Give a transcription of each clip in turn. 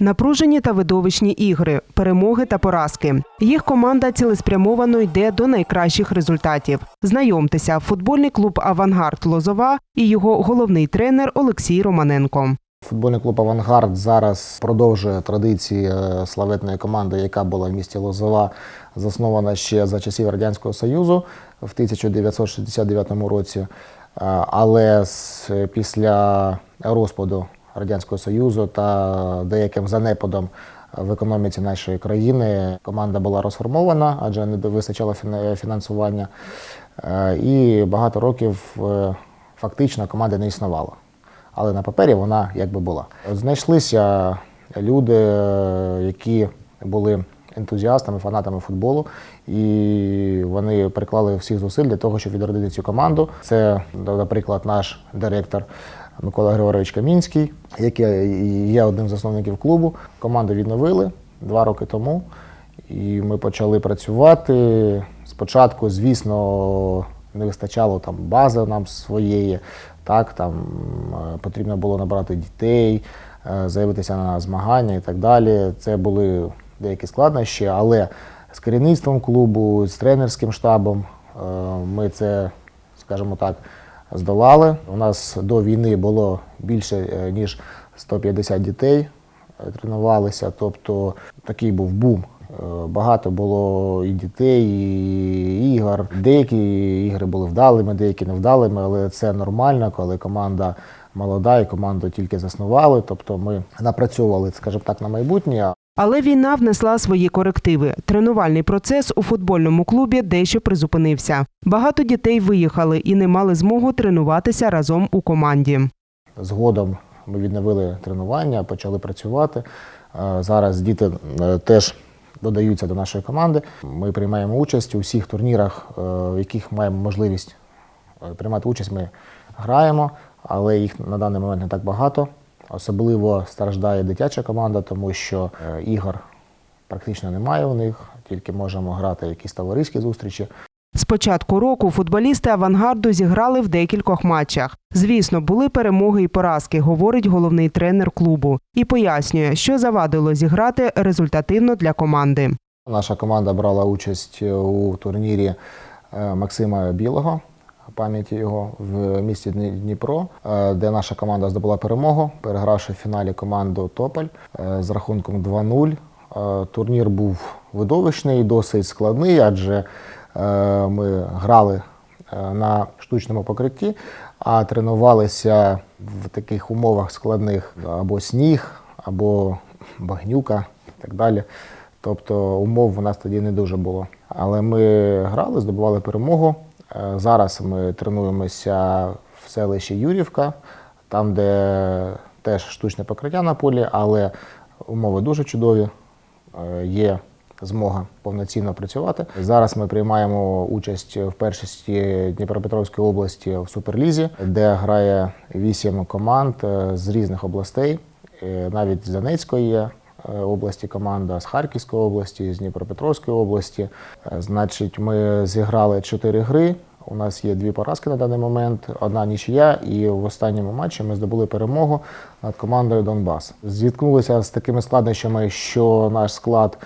Напружені та видовищні ігри, перемоги та поразки. Їх команда цілеспрямовано йде до найкращих результатів. Знайомтеся, футбольний клуб Авангард Лозова і його головний тренер Олексій Романенко. Футбольний клуб Авангард зараз продовжує традиції е, славетної команди, яка була в місті Лозова, заснована ще за часів Радянського Союзу в 1969 році. Але після розпаду Радянського Союзу та деяким занепадом в економіці нашої країни команда була розформована, адже не вистачало фінансування. Е, І багато років е, фактично команда не існувала але на папері вона якби була. Знайшлися люди, е, які були ентузіастами, фанатами футболу, і вони приклали всіх зусиль для того, щоб відродити цю команду. Це, наприклад, наш директор Микола Григорович Камінський, який є одним з засновників клубу. Команду відновили два роки тому. І ми почали працювати. Спочатку, звісно, не вистачало там бази нам своєї. Так, там е, потрібно було набрати дітей, е, заявитися на змагання і так далі. Це були деякі складнощі, але з керівництвом клубу, з тренерським штабом е, ми це, скажімо так, здолали. У нас до війни було більше е, ніж 150 дітей е, тренувалися, тобто такий був бум. Е, Багато було і дітей, і ігор. Деякі ігри були вдалими, деякі невдалими, але це нормально, коли команда молода і команду тільки заснували. Тобто ми напрацьовували, скажімо так, на майбутнє. Але війна внесла свої корективи. Тренувальний процес у футбольному клубі дещо призупинився. Багато дітей виїхали і не мали змогу тренуватися разом у команді. Згодом ми відновили тренування, почали працювати. Зараз діти е, теж додаються до нашої команди. Ми приймаємо участь у всіх турнірах, е, в яких маємо можливість е, приймати участь. Ми граємо, але їх на даний момент не так багато. Особливо страждає дитяча команда, тому що е, ігор практично немає у них, тільки можемо грати якісь товариські зустрічі. З початку року футболісти авангарду зіграли в декількох матчах. Звісно, були перемоги і поразки, говорить головний тренер клубу, і пояснює, що завадило зіграти результативно для команди. Наша команда брала участь у турнірі е, Максима Білого, пам'яті його в місті Дні- Дніпро, е, де наша команда здобула перемогу, перегравши в фіналі команду Тополь е, з рахунком 2-0. Е, Турнір був видовищний, досить складний, адже ми грали на штучному покритті, а тренувалися в таких умовах складних або сніг, або багнюка і так далі. Тобто умов у нас тоді не дуже було. Але ми грали, здобували перемогу. Е, Зараз ми тренуємося в селищі Юрівка, там, де теж штучне покриття на полі, але умови дуже чудові. Е, Є змога повноцінно працювати. Зараз ми приймаємо участь в першості Дніпропетровської області в Суперлізі, де грає вісім команд е, з різних областей. Навіть з Донецької є області команда, з Харківської області, з Дніпропетровської області. Е, Значить, ми зіграли чотири гри. У нас є дві поразки на даний момент, одна нічия, і в останньому матчі ми здобули перемогу над командою Донбас. Зіткнулися з такими складнощами, що наш склад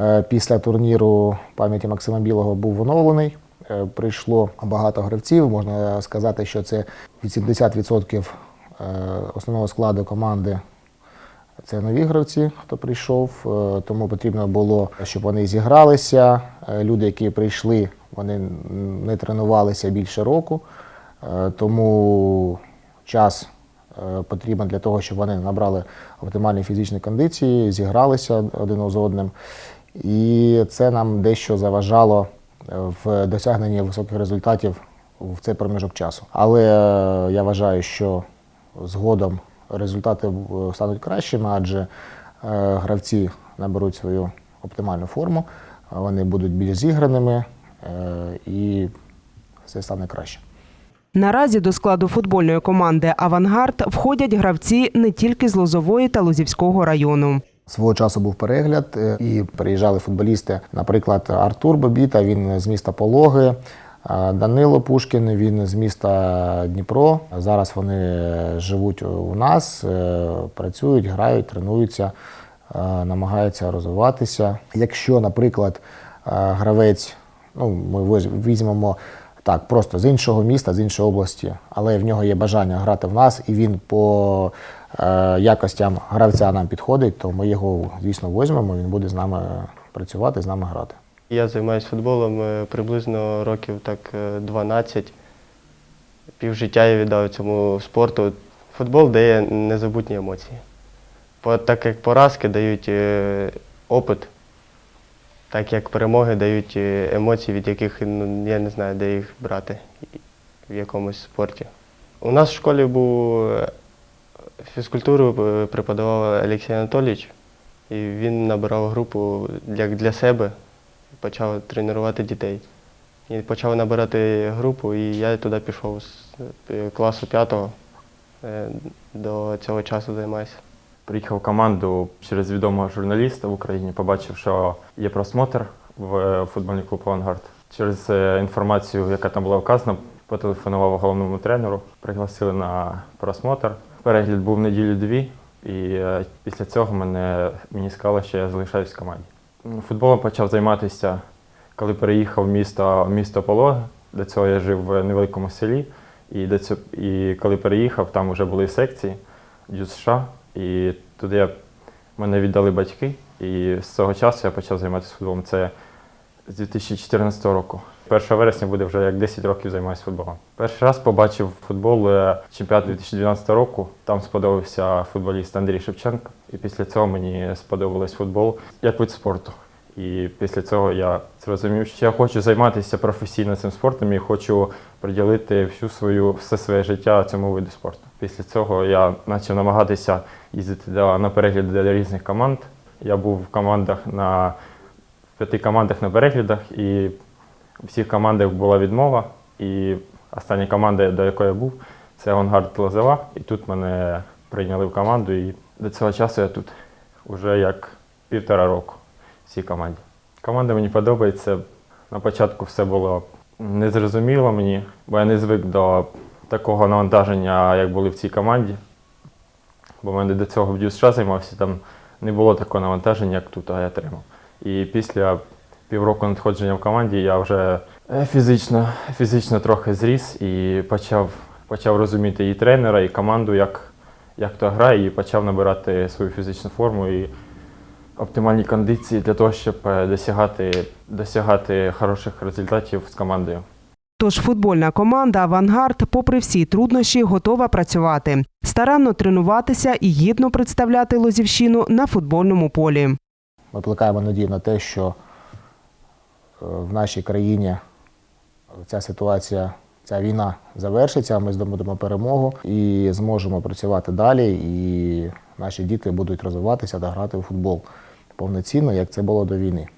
е, після турніру пам'яті Максима Білого був оновлений. Е, Прийшло багато гравців. Можна сказати, що це 80% е, основного складу команди це нові гравці, хто прийшов, е, тому потрібно було, щоб вони зігралися. Е, Люди, які прийшли, вони не тренувалися більше року, е, тому час потрібен для того, щоб вони набрали оптимальні фізичні кондиції, зігралися один з одним. І це нам дещо заважало в досягненні високих результатів в цей проміжок часу. Але я вважаю, що згодом результати е, стануть кращими, адже е, гравці наберуть свою оптимальну форму, вони будуть більш зіграними е, і все стане краще. Наразі до складу футбольної команди Авангард входять гравці не тільки з Лозової та Лозівського району. Свого часу був перегляд, е, і приїжджали футболісти, наприклад, Артур Бобіта, він з міста Пологи, Данило Пушкін, він з міста Дніпро. Зараз вони живуть у нас, е, працюють, грають, тренуються, е, намагаються розвиватися. Якщо, наприклад, е, гравець, ну, ми візьмемо так, просто з іншого міста, з іншої області, але в нього є бажання грати в нас, і він по якостям гравця нам підходить, то ми його, звісно, візьмемо, він буде з нами працювати, з нами грати. Я займаюся футболом е, приблизно років так е, 12. Півжиття я віддав цьому спорту. Футбол дає незабутні емоції. Так як поразки дають е, опит, так як перемоги дають е, емоції, від яких ну, я не знаю, де їх брати в якомусь спорті. У нас в школі був е, фізкультуру е, преподавав Олексій Анатолійович, і він набирав групу для, для себе почав тренувати дітей. І почав набирати групу, і я туди пішов з е, класу п'ятого. Е, До цього часу займаюся. Приїхав в команду через відомого журналіста в Україні, побачив, що є просмотр в е, футбольний клуб Авангард. Через інформацію, яка там була вказана, потелефонував головному тренеру, пригласили на просмотр. Перегляд був неділю-дві, і після цього мене, мені сказали, що я залишаюсь в команді. Футболом почав займатися, коли переїхав в місто, в місто Полог. До цього я жив в невеликому селі. І, до цього, і коли переїхав, там вже були секції США. І туди я, мене віддали батьки. І з цього часу я почав займатися футболом. Це з 2014 року. 1 вересня буде вже як 10 років займаюся футболом. Перший раз побачив футбол е, чемпіонат 2012 року. Там сподобався футболіст Андрій Шевченко. І після цього мені сподобалось футбол як вид спорту. І після цього я зрозумів, що я хочу займатися професійно цим спортом і хочу приділити всю свою все своє життя цьому виду спорту. Після цього я почав намагатися їздити на перегляди до різних команд. Я був в командах на п'яти командах на переглядах, і у всіх командах була відмова. І остання команда, до якої я був, це Авангард Лозова. І тут мене прийняли в команду. І до цього часу я тут вже як півтора року в цій команді. Команда мені подобається. На початку все було незрозуміло мені, бо я не звик до такого навантаження, як були в цій команді. Бо в мене до цього в США займався, там не було такого навантаження, як тут, а я отримав. І після півроку надходження в команді я вже е, фізично, фізично трохи зріс і почав, почав розуміти і тренера, і команду, як, як то грає, і почав набирати свою фізичну форму і оптимальні кондиції для того, щоб е, досягати, досягати хороших результатів з командою. Тож футбольна команда Авангард, попри всі труднощі, готова працювати, старанно тренуватися і гідно представляти Лозівщину на футбольному полі. Ми плекаємо надію на те, що в нашій країні ця ситуація, ця війна завершиться, ми здобудемо перемогу і зможемо працювати далі, і наші діти будуть розвиватися та грати у футбол повноцінно, як це було до війни.